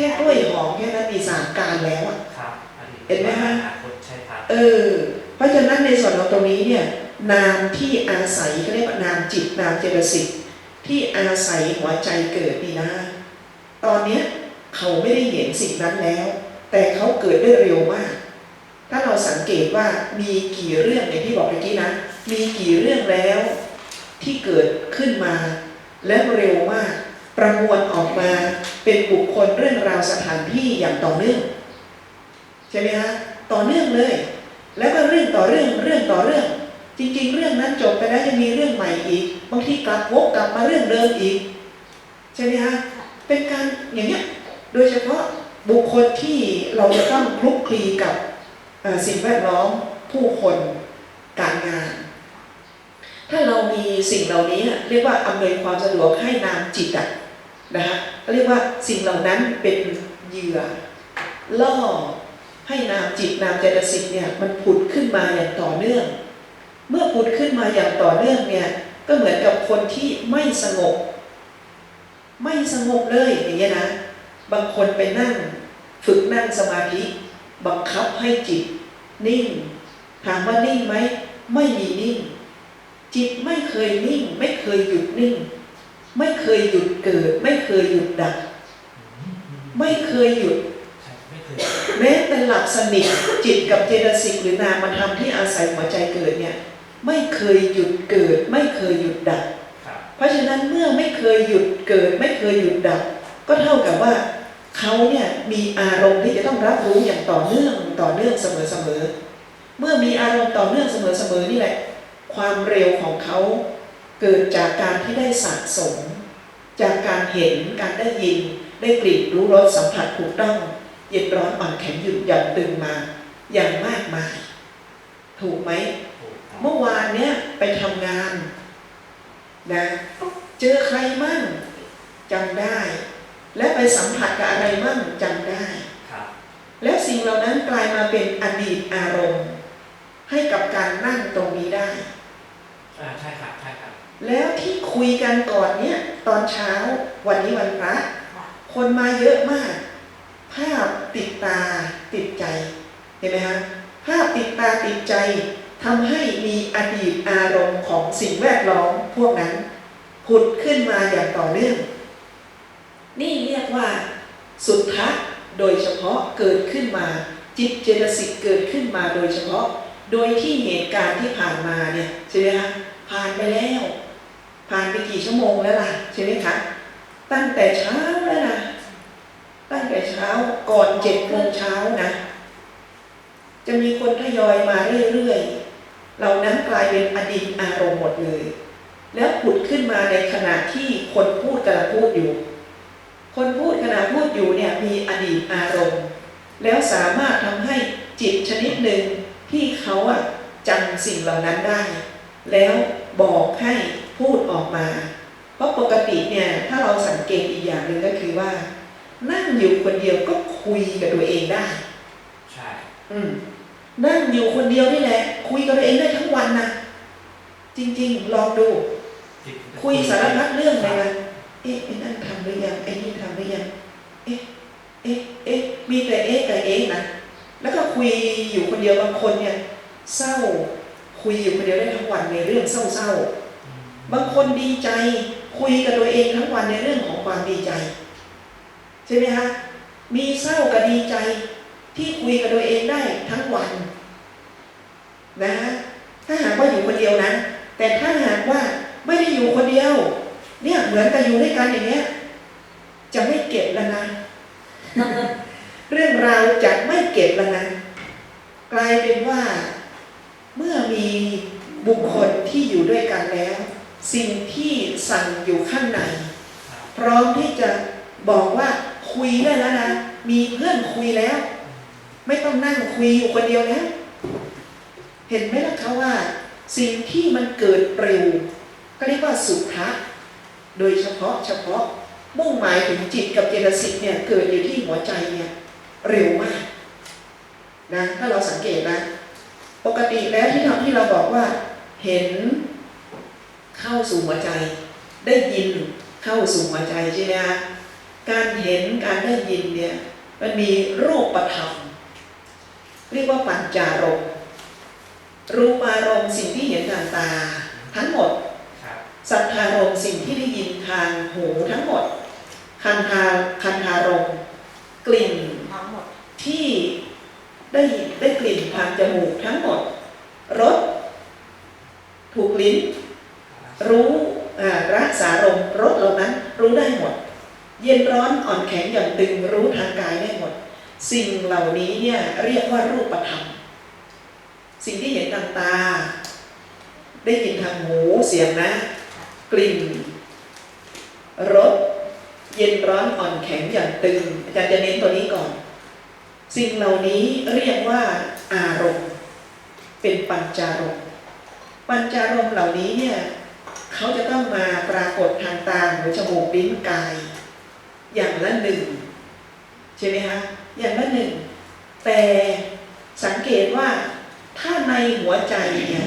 ค่กล้วยหอมแค่นั้นมีสามการแล้วอะครับอันนี้เห็นไหมฮะอนาคตใช่ครับเออ เพราะฉะนั้นในส่วนของตรงนี้เนี่ยนามที่อาศัยเขาเรียกว่านามจิตนามเจตสิกที่อาศัยหัวใจเกิดนี่นะ ตอนเนี้ยเขาไม่ได้เห็นสิ่งนั้นแล้ว แต่เขาเกิดได้เร็วมาก ถ้าเราสังเกตว่ามีกี่เรื่องอย่างที่บอกเมื่อกี้นะ มีกี่เรื่องแล้วที่เกิดขึ้นมาและเร็วมาก ประมวลออกมาเป็นบุคคลเรื่องราวสถานที่อย่างต่อเนื่องใช่ไหมฮะต่อเนื่องเลย แล้วก็เรื่องต่อเรื่องเรื่องต่อเรื่อง จริง ๆ เรื่องนั้นจบไปแล้วยังมีเรื่องใหม่อีกบางทีกลับวกกลับมาเรื่องเดิมอีกใช่ไหมฮะเป็นการอย่างเงี้ยโดยเฉพาะบุคคลที่เราจะต้องคลุกคลีกับสิ่งแวดล้อมผู้คนการงาน ถ้าเรามีสิ่งเหล่านี้เรียกว่าอำนวยความสะดวกให้นามจิตอะนะฮะเรียกว่าสิ่งเหล่านั้นเป็นเหยื่อล่อให้นามจิตนามเจตสิกเนี่ยมันผุดขึ้นมาอย่างต่อเนื่อง เมื่อผุดขึ้นมาอย่างต่อเนื่องเนี่ยก็เหมือนกับคนที่ไม่สงบ ไม่สงบเลยอย่างเงี้ยนะ บางคนไปนั่งฝึกนั่งสมาธิบังคับให้จิต นิ่ง ถามว่านิ่งไหมไม่มีนิ่ง จิตไม่เคยนิ่ง ไม่เคยหยุดนิ่ง ไม่เคยหยุดเกิด ไม่เคยหยุดดับไม่เคยหยุดแม้เป็นหลับสนิทจิตกับเจตสิกหรือนามธรรมที่อาศัยหัวใจเกิดเนี่ย ไม่เคยหยุดเกิด ไม่เคยหยุดดับครับเพราะฉะนั้นเมื่อไม่เคยหยุดเกิด ไม่เคยหยุดดับ ก็เท่ากับว่าเขาเนี่ยมีอารมณ์ที่จะต้องรับรู้อย่างต่อเนื่องต่อเนื่องเสมอๆเมื่อมีอารมณ์ต่อเนื่องเสมอๆนี่แหละ ความเร็วของเขาเกิดจากการที่ได้สะสม จากการเห็นการได้ยิน ได้กลิ่นรู้รสสัมผัสถูกต้องเย็นร้อนอ่อนแข็งหยุดหย่อนตึงมาอย่างมากมาย ถูกไหมถูกครับเมื่อวานเนี้ยไปทำงานนะเจอใครมั่งจำได้ และไปสัมผัสกับอะไรมั่งจำได้ครับแล้วสิ่งเหล่านั้นกลายมาเป็นอดีตอารมณ์ ให้กับการนั่งตรงนี้ได้ อ่าใช่ครับใช่ครับแล้วที่คุยกันก่อนเนี้ยตอนเช้าวันนี้วันพระค่ะคนมาเยอะมาก ภาพติดตาติดใจ เห็นไหมฮะภาพติดตาติดใจทำให้มีอดีตอารมณ์ของสิ่งแวดล้อมพวกนั้นผุดขึ้นมาอย่างต่อเนื่อง นี่เรียกว่า สุทธะโดยเฉพาะเกิดขึ้นมา จิตเจตสิกเกิดขึ้นมาโดยเฉพาะ โดยที่เหตุการณ์ที่ผ่านมาเนี่ยใช่ไหมคะ ผ่านไปแล้ว ผ่านไปกี่ชั่วโมงแล้วล่ะใช่ไหมคะตั้งแต่เช้าแล้วนะตั้งแต่เช้าก่อนเจ็ดโมงเช้านะ จะมีคนทยอยมาเรื่อยๆเหล่านั้นกลายเป็นอดีตอารมณ์หมดเลย แล้วผุดขึ้นมาในขณะที่คนพูดกำลังพูดอยู่ คนพูดขณะพูดอยู่เนี่ยมีอดีตอารมณ์ แล้วสามารถทำให้จิตชนิดหนึ่งที่เขาอะจำสิ่งเหล่านั้นได้ แล้วบอกให้พูดออกมา เพราะปกติเนี่ยถ้าเราสังเกตอีกอย่างหนึ่งก็คือว่า นั่งอยู่คนเดียวก็คุยกับตัวเองได้ ใช่ อืมนั่งอยู่คนเดียวนี่แหละ คุยกับตัวเองได้ทั้งวันนะจริง ๆ ลองดูจิตคุยสารพัดเรื่องเลยนะเอ๊ะไอ้นั่นทำหรือยังไอ้นี่ทำหรือยังเอ๊ะเอ๊ะเอ๊ะมีแต่เอ๊ะกับเอ๊ะนะแล้วก็คุยอยู่คนเดียวบางคนเนี่ย เศร้า คุยอยู่คนเดียวได้ทั้งวันในเรื่องเศร้าอืมๆบางคนดีใจคุยกับตัวเองทั้งวันในเรื่องของความดีใจ ใช่ไหมฮะมีเศร้ากับดีใจที่คุยกับตัวเองได้ทั้งวัน นะฮะถ้าหากว่าอยู่คนเดียวนะ แต่ถ้าหากว่าไม่ได้อยู่คนเดียว เนี่ยเหมือนกับอยู่ด้วยกันอย่างเงี้ยจะไม่เก็บแล้วนะเรื่องราวจะไม่เก็บแล้วนะกลายเป็นว่า เมื่อมีบุคคลที่อยู่ด้วยกันแล้ว สิ่งที่สั่งอยู่ข้างใน พร้อมที่จะบอกว่าคุยได้แล้วนะ มีเพื่อนคุยแล้ว ไม่ต้องนั่งคุยอยู่คนเดียวแล้ว เห็นไหมล่ะคะว่า สิ่งที่มันเกิดเร็ว ก็เรียกว่าสุภะโดยเฉพาะเฉพาะมุ่งหมายถึงจิตกับเจตสิกเนี่ยเกิดอยู่ที่หัวใจเนี่ยเร็วมากนะถ้าเราสังเกตนะ ปกติแล้วที่เราที่เราบอกว่า เห็นเข้าสู่หัวใจ ได้ยินเข้าสู่หัวใจใช่ไหมคะการเห็นการได้ยินเนี่ยมันมีรูปธรรม เรียกว่าปัญจารมณ์รูปารมณ์สิ่งที่เห็นทางตา ทั้งหมดครับสัทธารมณ์สิ่งที่ได้ยินทางหูทั้งหมด คันธาคันธารมณ์กลิ่นทั้งหมดที่ ได้ได้กลิ่นทางจมูกทั้งหมดรสถูกลิ้น รู้รักษารมรสเหล่านั้นรู้ได้หมด เย็นร้อนอ่อนแข็งหย่อนตึงรู้ทางกายได้หมด สิ่งเหล่านี้เนี่ยเรียกว่ารูปธรรม สิ่งที่เห็นทางตา ได้ยินทางหูเสียงนะ กลิ่นรสเย็นร้อนอ่อนแข็งหย่อนตึงอาจารย์จะเน้นตัวนี้ก่อน สิ่งเหล่านี้เรียกว่าอารมณ์ เป็นปัญจารมณ์ปัญจารมณ์เหล่านี้เนี่ยเขาจะต้องมาปรากฏทางตาหูจมูกลิ้นกาย อย่างละหนึ่งใช่ไหมคะอย่างละหนึ่งแต่สังเกตว่าถ้าในหัวใจเนี่ย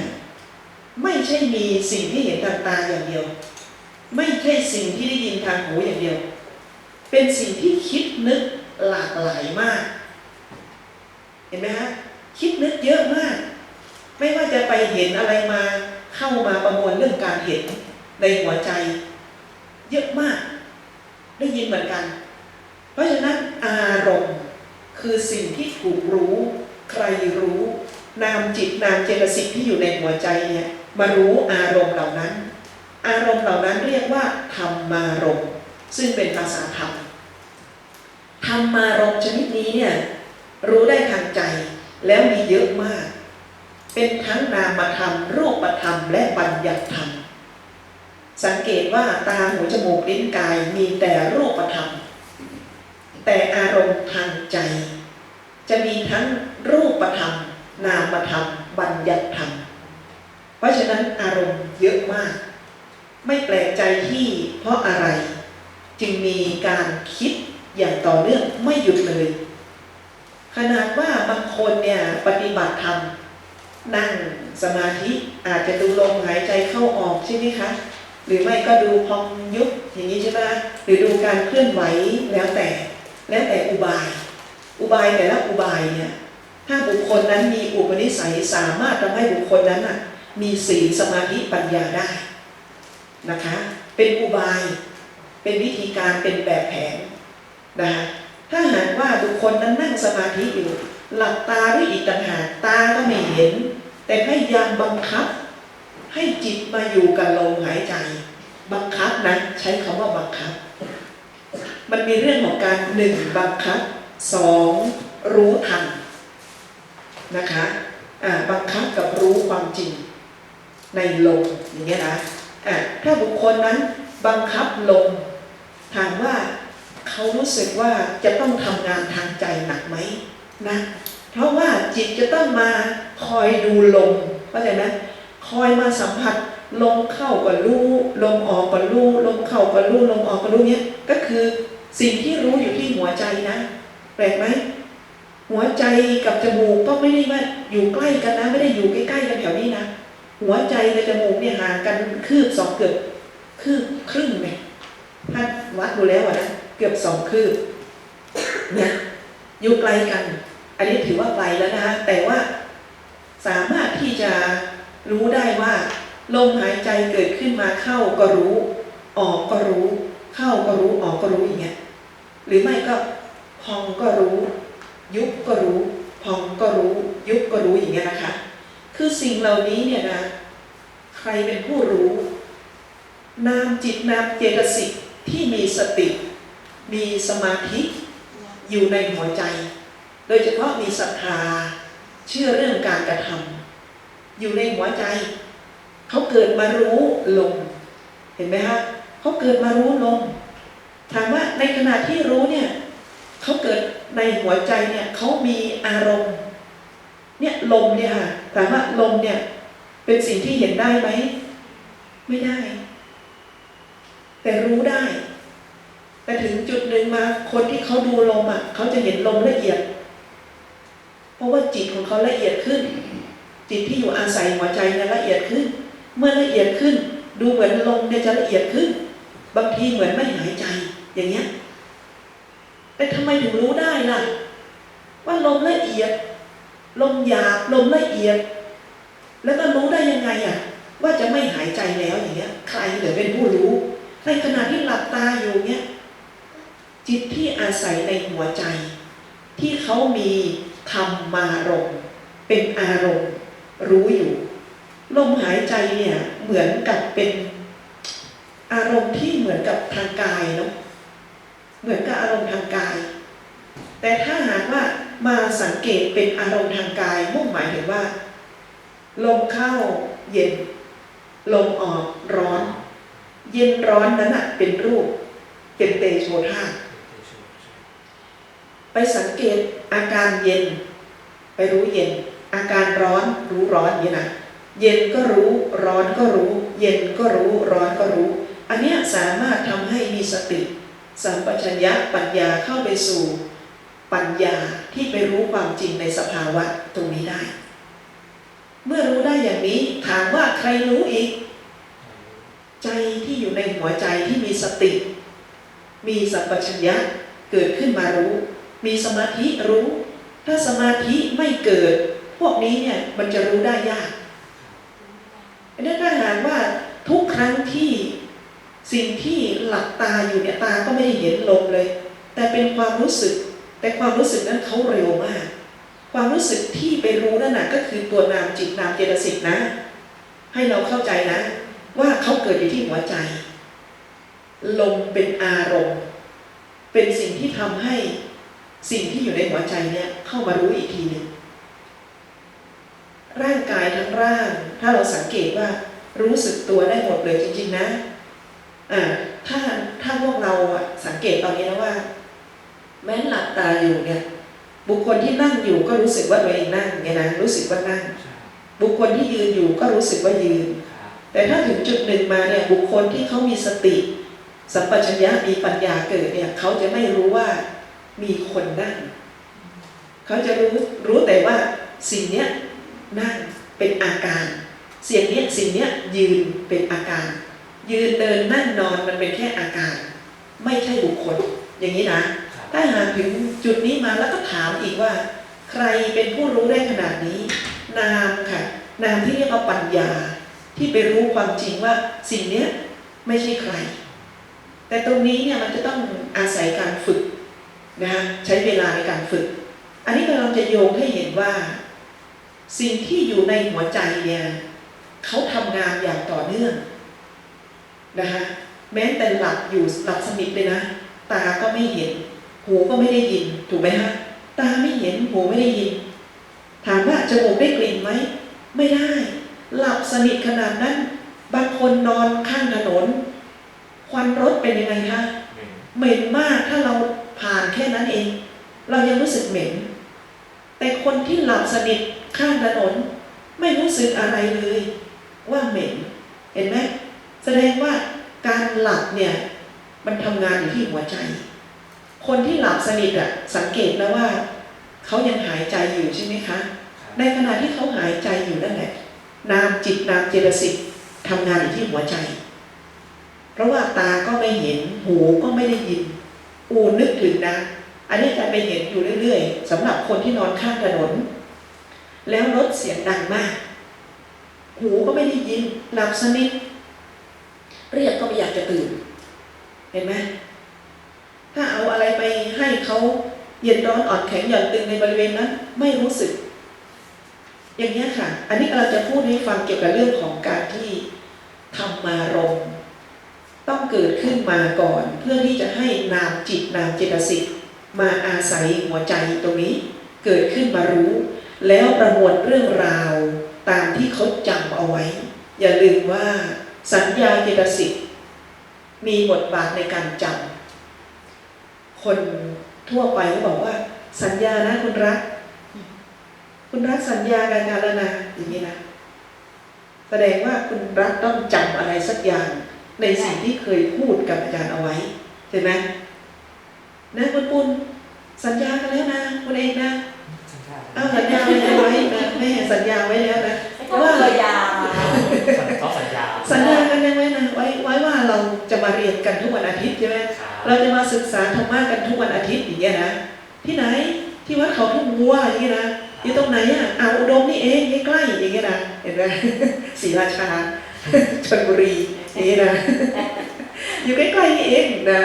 ไม่ใช่มีสิ่งที่เห็นทางตาอย่างเดียว ไม่ใช่สิ่งที่ได้ยินทางหูอย่างเดียว เป็นสิ่งที่คิดนึกหลากหลายมาก ห็นไหมฮะคิดนึกเยอะมาก ไม่ว่าจะไปเห็นอะไรมาเข้ามาประมวลเรื่องการเห็นในหัวใจ เยอะมาก ได้ยินเหมือนกัน เพราะฉะนั้นอารมณ์คือสิ่งที่ถูกรู้ ใครรู้ นามจิตนามเจตสิกที่อยู่ในหัวใจเนี่ยมารู้อารมณ์เหล่านั้น อารมณ์เหล่านั้นเรียกว่าธรรมารมณ์ซึ่งเป็นภาษาธรรมธรรมารมณ์ชนิดนี้เนี่ย รู้ได้ทางใจ แล้วมีเยอะมาก เป็นทั้งนามธรรม รูปธรรม และบัญญัติธรรม สังเกตว่าตาหูจมูกลิ้นกายมีแต่รูปธรรม แต่อารมณ์ทางใจ จะมีทั้งรูปธรรม นามธรรม บัญญัติธรรม เพราะฉะนั้นอารมณ์เยอะมาก ไม่แปลกใจที่เพราะอะไร จึงมีการคิดอย่างต่อเนื่องไม่หยุดเลย ขนาดว่าบางคนเนี่ยปฏิบัติธรรมนั่งสมาธิอาจจะดูลมหายใจเข้าออกใช่ไหมคะหรือไม่ก็ดูพองยุบอย่างนี้ใช่ไหมหรือดูการเคลื่อนไหวแล้วแต่ แล้วแต่อุบาย อุบายแต่ละอุบายเนี่ยถ้าบุคคลนั้นมีอุปนิสัยสามารถทำให้บุคคลนั้นน่ะมีศีลสมาธิปัญญาได้นะคะ เป็นอุบาย เป็นวิธีการเป็นแบบแผนนะคะ ถ้าหากว่าบุคคลนั้นนั่งสมาธิอยู่ หลับตาด้วยอีกต่างหากตาก็ไม่เห็น แต่พยายามบังคับ ให้จิตมาอยู่กับลมหายใจ บังคับนะใช้คำว่าบังคับ มันมีเรื่องของการหนึ่งบังคับสองรู้ทันนะคะอ่าบังคับกับรู้ความจริงในลมอย่างเงี้ยนะอะถ้าบุคคลนั้นบังคับลมถามว่า เขารู้สึกว่าจะต้องทำงานทางใจหนักไหมนะเพราะว่าจิตจะต้องมาคอยดูลมเข้าใจไหมคอยมาสัมผัสลมเข้ากับรู้ลมออกกับรู้ลมเข้ากับรู้ลมออกกับรู้เนี้ยก็คือสิ่งที่รู้อยู่ที่หัวใจนะแปลกไหมหัวใจกับจมูกก็ไม่ได้ว่าอยู่ใกล้กันนะ ไม่ได้อยู่ใกล้ๆกันแถวนี้นะหัวใจกับจมูกเนี่ยห่างกันคืบสองเกือบคืบครึ่งไหมถ้าวัดดูแล้วอะนะ เกือบสองคืบนี่ยอยู่ไกลกัน อันนี้ถือว่าไกลแล้วนะคะแต่ว่าสามารถที่จะรู้ได้ว่าลมหายใจเกิดขึ้นมาเข้าก็รู้ ออกก็รู้ เข้าก็รู้ออกก็รู้อย่างเงี้ยหรือไม่ก็พองก็รู้ ยุบก็รู้ พองก็รู้ ยุบก็รู้อย่างเงี้ยนะคะ คือสิ่งเหล่านี้เนี่ยนะใครเป็นผู้รู้ นามจิตนามเจตสิกที่มีสติ มีสมาธิอยู่ในหัวใจ โดยเฉพาะมีศรัทธาเชื่อเรื่องการกระทำอยู่ในหัวใจ เขาเกิดมารู้ลมเห็นไหมฮะเขาเกิดมารู้ลมถามว่าในขณะที่รู้เนี่ยเขาเกิดในหัวใจเนี่ยเขามีอารมณ์เนี่ยลมเนี่ยค่ะถามว่าลมเนี่ยเป็นสิ่งที่เห็นได้ไหม ไม่ได้ แต่รู้ได้ แต่ถึงจุดหนึ่งมา คนที่เขาดูลมอะเขาจะเห็นลมละเอียด เพราะว่าจิตของเขาละเอียดขึ้น จิตที่อยู่อาศัยหัวใจเนี่ยละเอียดขึ้น เมื่อละเอียดขึ้น ดูเหมือนลมเนี่ยจะละเอียดขึ้น บางทีเหมือนไม่หายใจอย่างเงี้ยแต่ทำไมถึงรู้ได้ล่ะ ว่าลมละเอียด ลมหยาบลมละเอียด แล้วก็รู้ได้ยังไงอะ ว่าจะไม่หายใจแล้วอย่างเงี้ย ใครเหรือเป็นผู้รู้ ในขณะที่หลับตาอยู่เนี้ย จิตที่อาศัยในหัวใจ ที่เขามีธรรมารมณ์เป็นอารมณ์รู้อยู่ ลมหายใจเนี่ยเหมือนกับเป็นอารมณ์ที่เหมือนกับทางกายเนาะเหมือนกับอารมณ์ทางกาย แต่ถ้าหากว่ามาสังเกตเป็นอารมณ์ทางกายมุ่งหมายถึงว่า ลมเข้าเย็น ลมออกร้อน เย็นร้อนนั้นนะเป็นรูป เป็นเตโชธาตุ ไปสังเกตอาการเย็น ไปรู้เย็น อาการร้อนรู้ร้อนอย่างนี้นะเย็นก็รู้ร้อนก็รู้ เย็นก็รู้ร้อนก็รู้ อันนี้สามารถทำให้มีสติสัมปชัญญะปัญญาเข้าไปสู่ ปัญญาที่ไปรู้ความจริงในสภาวะตรงนี้ได้ เมื่อรู้ได้อย่างนี้ถามว่าใครรู้อีก ใจที่อยู่ในหัวใจที่มีสติ มีสัมปชัญญะเกิดขึ้นมารู้ มีสมาธิรู้ ถ้าสมาธิไม่เกิด พวกนี้เนี่ยมันจะรู้ได้ยากอันนี้ถ้าหากว่าทุกครั้งที่สิ่งที่หลับตาอยู่เนี่ยตาก็ไม่ได้เห็นลมเลย แต่เป็นความรู้สึก แต่ความรู้สึกนั้นเขาเร็วมาก ความรู้สึกที่ไปรู้นั่นน่ะก็คือตัวนามจิตนามเจตสิกนะ ให้เราเข้าใจนะ ว่าเขาเกิดอยู่ที่หัวใจ ลมเป็นอารมณ์ เป็นสิ่งที่ทำให้ สิ่งที่อยู่ในหัวใจเนี่ยเข้ามารู้อีกทีหนึ่งร่างกายทั้งร่าง ถ้าเราสังเกตว่ารู้สึกตัวได้หมดเลยจริง ๆ นะอ่าถ้าถ้าพวกเราอะสังเกตตอนนี้นะว่า แม้หลับตาอยู่เนี่ย บุคคลที่นั่งอยู่ก็รู้สึกว่าตัวเองนั่งเนี่ยนะรู้สึกว่านั่ง บุคคลที่ยืนอยู่ก็รู้สึกว่ายืน แต่ถ้าถึงจุดหนึ่งมาเนี่ยบุคคลที่เขามีสติ สัมปชัญญะมีปัญญาเกิดเนี่ยเขาจะไม่รู้ว่า มีคนนั่ง เขาจะรู้รู้แต่ว่าสิ่งเนี้ยนั่งเป็นอาการ เสียงเนี้ยสิ่งเนี้ยยืนเป็นอาการ ยืนเดินนั่งนอนมันเป็นแค่อาการ ไม่ใช่บุคคล อย่างนี้นะ ถ้าหากถึงจุดนี้มาแล้วก็ถามอีกว่า ใครเป็นผู้รู้ได้ขนาดนี้ นามค่ะ นามที่เรียกว่าปัญญา ที่ไปรู้ความจริงว่าสิ่งเนี้ยไม่ใช่ใคร แต่ตรงนี้เนี่ยมันจะต้องอาศัยการฝึก นะคะใช้เวลาในการฝึก อันนี้กำลังจะโยงให้เห็นว่า สิ่งที่อยู่ในหัวใจเนี่ยเขาทำงานอย่างต่อเนื่องนะคะแม้แต่หลับอยู่หลับสนิทเลยนะ ตาก็ไม่เห็น หูก็ไม่ได้ยินถูกไหมฮะตาไม่เห็นหูไม่ได้ยิน ถามว่าจมูกได้กลิ่นไหมไม่ได้ หลับสนิทขนาดนั้น บางคนนอนข้างถนน ควันรถเป็นยังไงคะเหม็นมากถ้าเราผ่าน แค่นั้นเอง เรายังรู้สึกเหม็น แต่คนที่หลับสนิทข้างถนน ไม่รู้สึกอะไรเลย ว่าเหม็น เห็นไหมแสดงว่าการหลับเนี่ยมันทำงานอยู่ที่หัวใจ คนที่หลับสนิทอะสังเกตแล้วว่า เขายังหายใจอยู่ใช่ไหมคะ ในขณะที่เขาหายใจอยู่นั่นแหละ นามจิตนามเจตสิกทำงานอยู่ที่หัวใจ เพราะว่าตาก็ไม่เห็นหูก็ไม่ได้ยิน อูนึกถึงนะ อันนี้จะไปเห็นอยู่เรื่อยๆสำหรับคนที่นอนข้างถนน แล้วรถเสียงดังมาก หูก็ไม่ได้ยินหลับสนิทเรียกก็ไม่อยากจะตื่น เห็นไหมถ้าเอาอะไรไปให้เขาเย็นร้อนอ่อนแข็งหย่อนตึงในบริเวณนั้นไม่รู้สึก อย่างนี้ค่ะ อันนี้เราจะพูดให้ฟังเกี่ยวกับเรื่องของการที่ธรรมารมณ์ ต้องเกิดขึ้นมาก่อน เพื่อที่จะให้นามจิตนามเจตสิกมาอาศัยหัวใจตรงนี้ เกิดขึ้นมารู้ แล้วประมวลเรื่องราวตามที่เขาจำเอาไว้ อย่าลืมว่าสัญญาเจตสิกมีบทบาทในการจำคนทั่วไปก็บอกว่า สัญญานะคุณรัก คุณรักสัญญากันกันแล้วนะอย่างนี้นะ แสดงว่าคุณรักต้องจำอะไรสักอย่าง ในสิ่งที่เคยพูดกับอาจารย์เอาไว้ใช่ไหมนะคุณปุณสัญญากันแล้วนะคุณเองนะเอาสัญญาไว้ไว้นะแม่สัญญาไว้แล้วนะว่าตัวยาต้องสัญญาสัญญากันยังไว้นะไว้ไว้ว่าเราจะมาเรียนกันทุกวันอาทิตย์ใช่ไหมครับเราจะมาศึกษาธรรมะกันทุกวันอาทิตย์อย่างเงี้ยนะที่ไหนที่วัดเขาทุ่งวัวอย่างเงี้ยนะอยู่ตรงไหนอะอ่าวอุดมนี่เองใกล้ๆอย่างเงี้ยนะเห็นไหมศรีราชา ชลบุรีอย่างเงี้ยนะ อยู่ใกล้ๆนี่เองนะ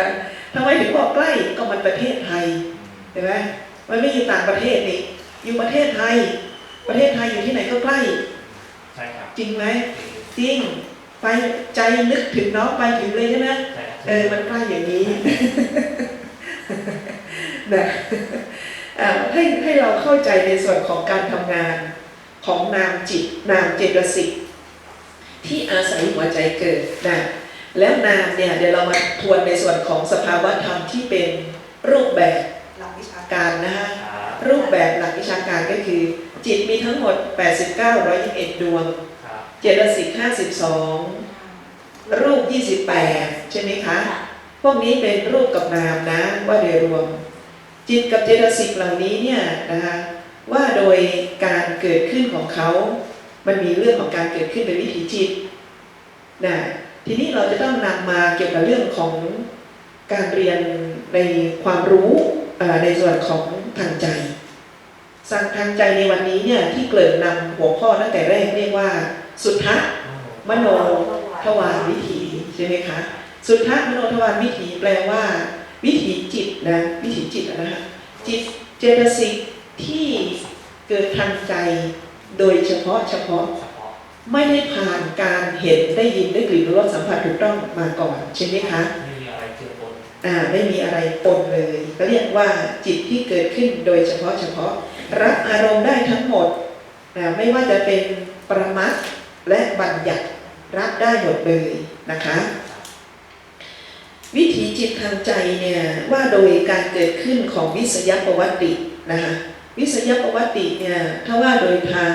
ทำไมถึงบอกใกล้ก็มันประเทศไทยเห็นไหมมันไม่อยู่ต่างประเทศนี่อยู่ประเทศไทย ประเทศไทยอยู่ที่ไหนก็ใกล้ใช่ครับจริงไหมจริงไปใจนึกถึงน้องไปถึงเลยใช่ไหมใช่ครับเออมันใกล้อย่างนี้นะเอ่อให้ให้เราเข้าใจในส่วนของการทำงานของนามจิตนามเจตสิก ที่อาศัยหัวใจเกิดนะแล้วนามเนี่ยเดี๋ยวเรามาทวนในส่วนของสภาวะธรรมที่เป็นรูปแบบหลักวิชาการนะฮะครับรูปแบบหลักวิชาการก็คือ จิตมีทั้งหมด 89 121 ดวงครับเจตสิก52 รูป 28 ใช่ไหมคะ พวกนี้เป็นรูปกับนามนะว่าโดยรวม จิตกับเจตสิกเหล่านี้เนี่ยนะคะว่าโดยการเกิดขึ้นของเขา มันมีเรื่องของการเกิดขึ้นเป็นวิถีจิตนะทีนี้เราจะต้องนำมาเกี่ยวกับเรื่องของการเรียนในความรู้ในส่วนของทางใจสั่งทางใจในวันนี้เนี่ยที่เกริ่นนำหัวข้อตั้งแต่แรกเรียกว่า สุทธะมโนทวารวิถีใช่ไหมคะสุทธะมโนทวารวิถีแปลว่า วิถีจิตนะวิถีจิตนะคะจิตเจตสิกที่เกิดทางใจ โดยเฉพาะเฉพาะเฉพาะไม่ได้ผ่านการเห็นได้ยินได้กลิ่นรู้รสสัมผัสถูกต้องมาก่อนใช่ไหมคะไม่มีอะไรเจือปนอ่าไม่มีอะไรปนเลยก็เรียกว่าจิตที่เกิดขึ้นโดยเฉพาะเฉพาะ รับอารมณ์ได้ทั้งหมดอ่าไม่ว่าจะเป็นประมัดและบัญญัติรับได้หมดเลยนะคะ วิถีจิตทางใจเนี่ยว่าโดยการเกิดขึ้นของวิสยประวัตินะคะ วิสยประวัติเนี่ยถ้าว่าโดยทาง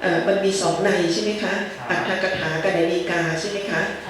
เอ่อมันมีสองในใช่ไหมคะอัตถกถากับในดีกาใช่ไหมคะครับ